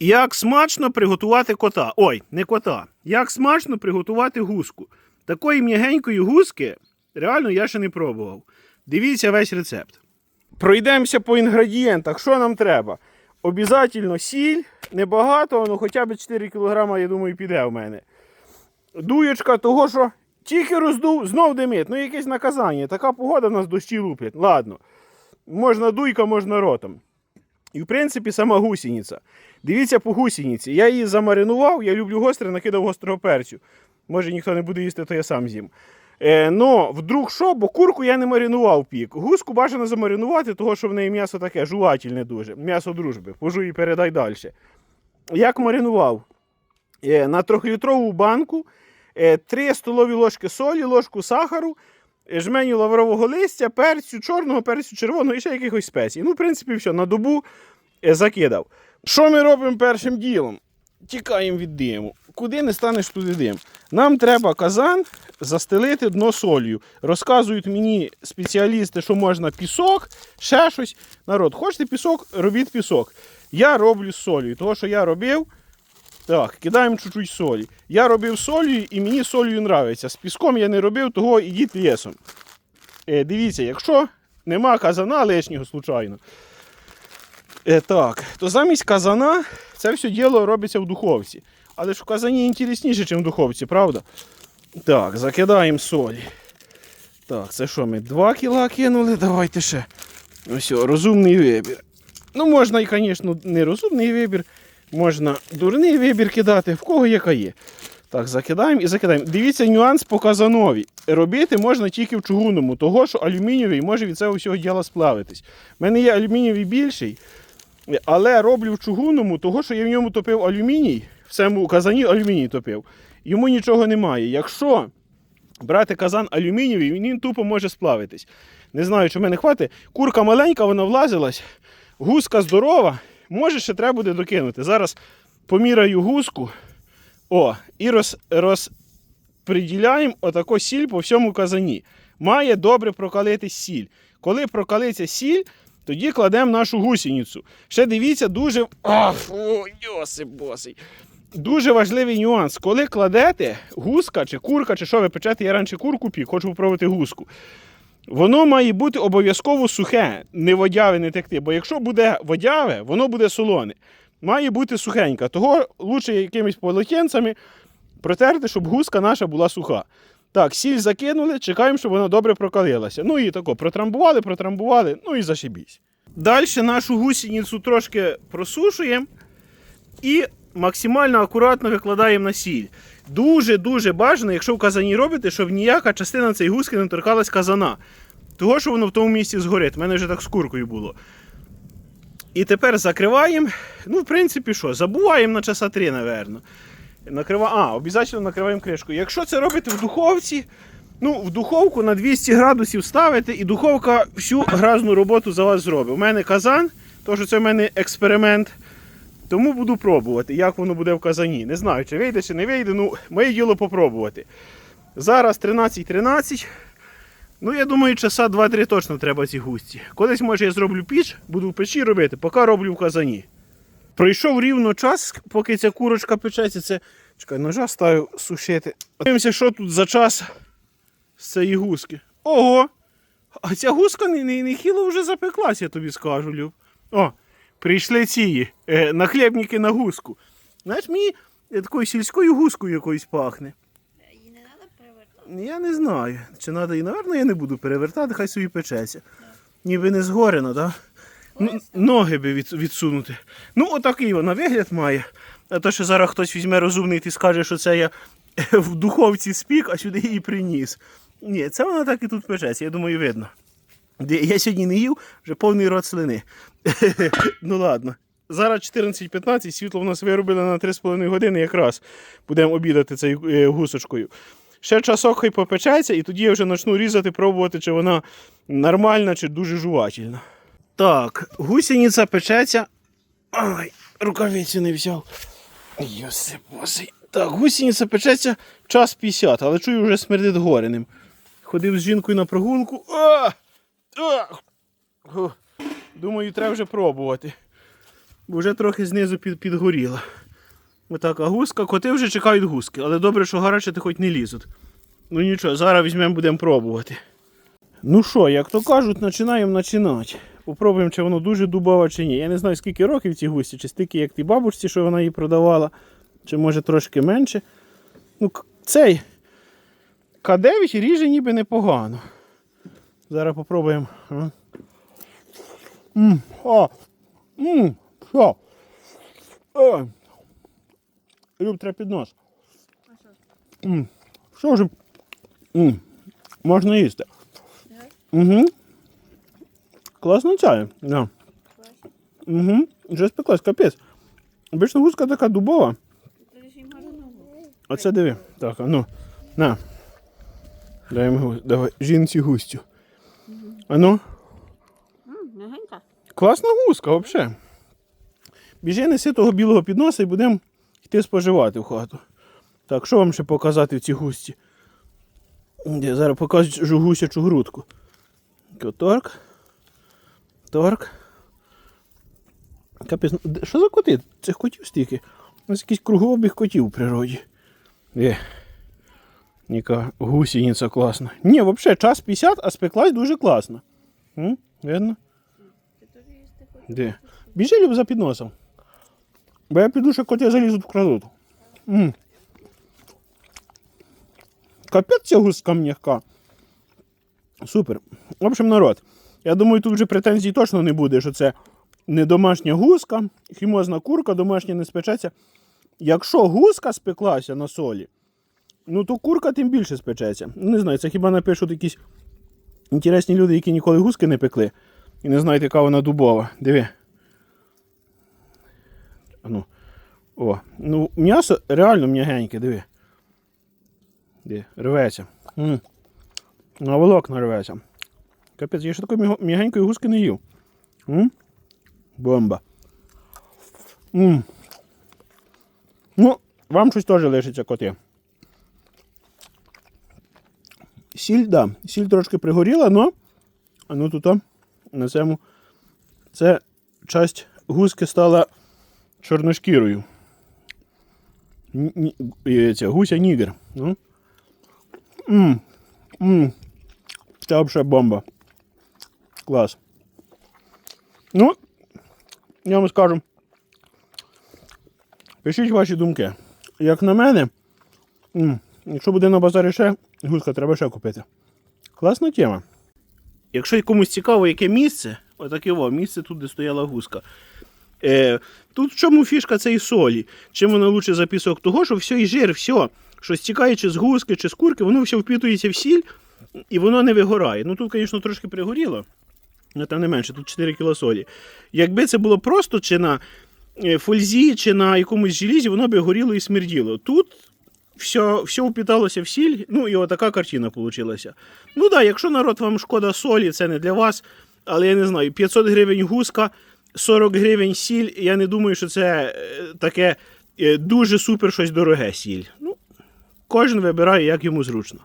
Як смачно приготувати кота. Ой, не кота. Як смачно приготувати гуску. Такої м'ягенької гуски реально я ще не пробував. Дивіться весь рецепт. Пройдемося по інгредієнтах. Що нам треба? Обязательно сіль, небагато, ну хоча б 4 кг, я думаю, піде в мене. Дуєчка того, що тільки роздув, знов димить. Ну, якесь наказання. Така погода в нас дощі луплять. Ладно. Можна дуйка, можна ротом. І, в принципі, сама гусениця. Дивіться по гусениці. Я її замаринував, я люблю гостре, накидав гострого перцю. Може ніхто не буде їсти, то я сам з'їм. Е, но вдруг що, бо курку я не маринував пік. Гуску бажано замаринувати, того що в неї м'ясо таке жувательне дуже. М'ясо дружби. Пожуй і передай далі. Як маринував? Е, на трьохлітрову банку е, 3 столові ложки солі, ложку сахару, е, жменю лаврового листя, перцю, чорного, перцю червоного і ще якихось спецій. Ну, в принципі, все, на добу е, закидав. Що ми робимо першим ділом? Тікаємо від диму. Куди не станеш, туди дим. Нам треба казан застелити дно солью. Розказують мені спеціалісти, що можна пісок, ще щось. Народ, хочете пісок, робіть пісок. Я роблю з солью. Того, що я робив, так, кидаємо чуть-чуть солі. Я робив солью і мені солью нравиться. З піском я не робив, того ідіть лісом. Е, дивіться, якщо нема казана лишнього, случайно. Е, так, то замість казана це все діло робиться в духовці. Але ж в казані інтересніше, ніж в духовці, правда? Так, закидаємо солі. Так, це що ми 2 кіла кинули? Давайте ще. Ось, розумний вибір. Ну, можна і, звісно, не розумний вибір. Можна дурний вибір кидати, в кого яка є. Так, закидаємо і закидаємо. Дивіться нюанс по казанові. Робити можна тільки в чугунному, того що алюмінієвий може від цього всього діла сплавитись. У мене є алюмінієвий більший, але роблю в чугунному, того що я в ньому топив алюміній, в цьому казані алюміній топив. Йому нічого немає. Якщо брати казан алюмінієвий, він тупо може сплавитись. Не знаю, чи мене хватить. Курка маленька, вона влазилась, гуска здорова, може ще треба буде докинути. Зараз поміряю гуску. О, і роз, розподіляємо отако сіль по всьому казані. Має добре прокалитись сіль. Коли прокалиться сіль, тоді кладемо нашу гусеницю. Ще дивіться, дуже. Ах, о, босий. Дуже важливий нюанс. Коли кладете гуска чи курка, чи що ви печете, я раніше курку пік, хочу попробувати гуску. Воно має бути обов'язково сухе, не водяве не текти. Бо якщо буде водяве, воно буде солоне. Має бути сухенька. Того лучше якимись полотенцями протерти, щоб гуска наша була суха. Так, сіль закинули, чекаємо, щоб вона добре прокалилася. Ну і тако, протрамбували, протрамбували, ну і зашибісь. Далі нашу гусеницю трошки просушуємо і максимально акуратно викладаємо на сіль. Дуже-дуже бажано, якщо в казані робите, щоб ніяка частина цієї гуски не торкалась казана. Того, що воно в тому місці згорить. У мене вже так з куркою було. І тепер закриваємо. Ну, в принципі, що, забуваємо на часа 3, напевно. Накрива... А, обов'язково накриваємо кришкою. Якщо це робите в духовці, ну, в духовку на 200 градусів ставите, і духовка всю гразну роботу за вас зробить. У мене казан, тому це в мене експеримент. Тому буду пробувати, як воно буде в казані. Не знаю, чи вийде, чи не вийде. Ну, моє діло попробувати. Зараз 13.13. Ну, я думаю, часа 2-3 точно треба ці густі. Колись, може, я зроблю піч, буду в печі робити, поки роблю в казані. Пройшов рівно час, поки ця курочка печеться. Це. Чекай, ножа ставив сушити. Дивимося, що тут за час з цієї гуски. Ого! А ця гуска не, не, не хіло вже запеклась, я тобі скажу, Люб. О, прийшли ці е, нахлебники на гуску. Знаєш, мені е, такою сільською гускою якоюсь пахне. Її не треба перевертати. Я не знаю. Чи треба її, напевно, я не буду перевертати, хай собі печеться. Ніби не згорено, так? Ноги би відсунути. Ну, отакий вона вигляд має. А то, що зараз хтось візьме розумний і скаже, що це я в духовці спік, а сюди її приніс. Ні, це вона так і тут печеться, я думаю, видно. Я сьогодні не їв, вже повний рот слини. ну ладно. Зараз 14.15, світло в нас виробили на 3,5 години якраз. Будемо обідати цією е, гусочкою. Ще часок хай попечеться, і тоді я вже почну різати, пробувати, чи вона нормальна, чи дуже жувательна. Так, гусениця печеться. Ай, рукавиці не взяв. Йосип босий. Так, гусениця печеться час 50, але чую, вже смердить гореним. Ходив з жінкою на прогулку. А! Фу. Думаю, треба вже пробувати. бо вже трохи знизу під, підгоріла. Отака гуска. Коти вже чекають гуски, але добре, що гарячити хоч не лізуть. Ну нічого, зараз візьмемо, будемо пробувати. Ну що, як то кажуть, починаємо починати. Попробуємо, чи воно дуже дубове чи ні. Я не знаю, скільки років цій гусі, чи стільки, як тій бабушці, що вона її продавала, чи може трошки менше. Ну, цей К9 ріже ніби непогано. Зараз попробуємо. а. М, а, що? Е. Люб, треба піднос. М, Що вже? Можна їсти. Угу. Класно чай. Да. Угу. Вже спеклась, капець. Обично гуска така дубова. Ногу. Оце диви. Так, а ну. На. Дай йому давай, жінці густю. А ну. Класна гуска, взагалі. Біжи неси того білого підноса і будемо йти споживати в хату. Так, що вам ще показати в цій густі? Де, зараз покажу гусячу грудку. Торк. Торк. Капець, ну, що за коти? Цих котів стільки. У нас якийсь кругообіг котів у природі. Де? Яка гусениця класна. Ні, взагалі, час 50, а спеклась дуже класно. Видно? Де? Біжи Люб, за підносом. Бо я піду, що коти залізуть вкрадуть. М. Капець ця гуска м'яка. Супер. В общем, народ. Я думаю, тут вже претензій точно не буде, що це не домашня гуска, хімозна курка, домашня не спечеться. Якщо гуска спеклася на солі, ну то курка тим більше спечеться. Не знаю, це хіба напишуть якісь інтересні люди, які ніколи гуски не пекли. І не знаєте, яка вона дубова. Диви. Ну. О, ну м'ясо реально м'ягеньке, диви. Де, рветься. М. На волокна рветься. Капець, я ще такої м'ягенької гуски не їв. М? Бомба. М. Ну, вам щось теж лишиться коти. Сіль, да. Сіль трошки пригоріла, но. А ну тут на цьому. Це часть гуски стала чорношкірою. Ця гуся нігер. Ну. М, м. Це взагалі бомба. Клас. Ну, я вам скажу. Пишіть ваші думки. Як на мене, якщо буде на базарі ще, гуска треба ще купити. Класна тема. Якщо комусь цікаво, яке місце, отаке во, місце тут, де стояла гуска. Е, тут в чому фішка цієї солі? Чим вона лучше за пісок? Того, що все і жир, все, що стікає чи з гуски, чи з курки, воно все впітується в сіль і воно не вигорає. Ну тут, звісно, трошки пригоріло. Ну, там не менше, тут 4 кіло солі. Якби це було просто чи на е, фользі, чи на якомусь желізі, воно би горіло і смерділо. Тут все, все впіталося в сіль, ну і отака картина вийшла. Ну так, якщо народ вам шкода солі, це не для вас. Але я не знаю, 500 гривень гуска, 40 гривень сіль. Я не думаю, що це е, таке е, дуже супер щось дороге сіль. Ну, кожен вибирає, як йому зручно.